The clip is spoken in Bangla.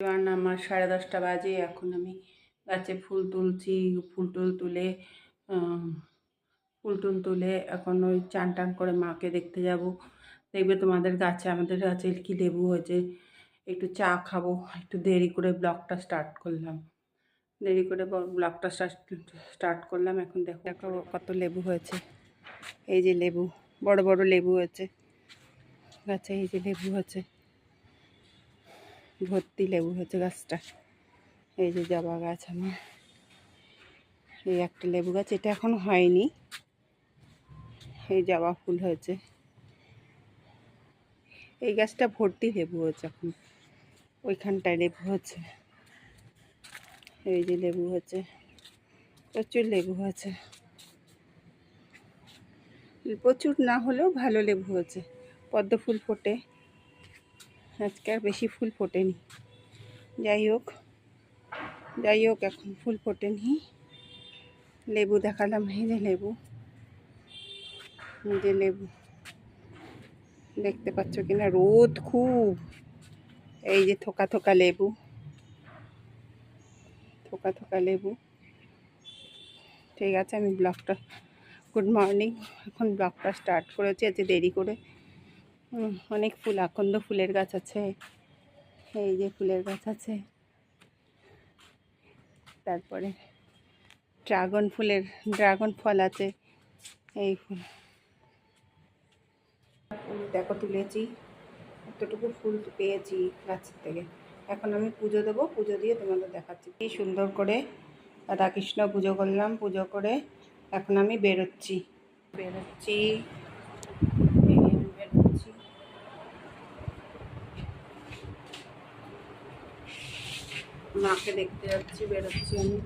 এবার আমার সাড়ে দশটা বাজে, এখন আমি গাছে ফুল তুলছি, ফুল টুল তুলে ফুল টুল তুলে এখন ওই চান টান করে মাকে দেখতে যাব। দেখবে তোমাদের গাছে, আমাদের গাছে কি লেবু হয়েছে। একটু চা খাব, একটু দেরি করে ব্লগটা স্টার্ট করলাম। দেরি করে ব্লগটা স্টার্ট করলাম, এখন দেখো দেখো কত লেবু হয়েছে। এই যে লেবু, বড় বড় লেবু হয়েছে। গাছে এই যে লেবু হয়েছে। ভর্তি লেবু হয়েছে গাছটা। এই যে জবা গাছ আমার। এই একটা লেবু গাছ, এটা এখন হয়নি। এই জবা ফুল হয়েছে। এই গাছটা ভর্তি লেবু হয়েছে এখন। ওইখানটায় লেবু হচ্ছে। এই যে লেবু হচ্ছে। প্রচুর লেবু হয়েছে প্রচুর না হলেও ভালো লেবু হয়েছে পদ্ম ফুল ফোটে। আজকে আর বেশি ফুল ফোটেনি। যাই হোক যাই হোক, এখন ফুল ফোটেনি। লেবু দেখালাম, এই যে লেবু। যে লেবু। দেখতে পাচ্ছ কিনা? রোদ খুব। এই যে থোকা থোকা লেবু। থোকা থোকা লেবু। ঠিক আছে, আমি ব্লগটা গুড মর্নিং। এখন ব্লগটা স্টার্ট করেছি, আজকে দেরি করে অনেক ফুল, আকন্দ ফুলের গাছ আছে। এই যে ফুলের গাছ আছে। তারপরে ড্রাগন ফুলের, ড্রাগন ফল আছে এই ফুল দেখো, তুলেছি। এতটুকু ফুল পেয়েছি গাছের থেকে। এখন আমি পুজো দেবো, পুজো দিয়ে তোমাদের দেখাচ্ছি। কি সুন্দর করে রাধাকৃষ্ণ পুজো করলাম, পুজো করে এখন আমি বেরোচ্ছি। বেরোচ্ছি এই আমি বেরোচ্ছি মাকে দেখতে যাচ্ছি বেরোচ্ছি আমি।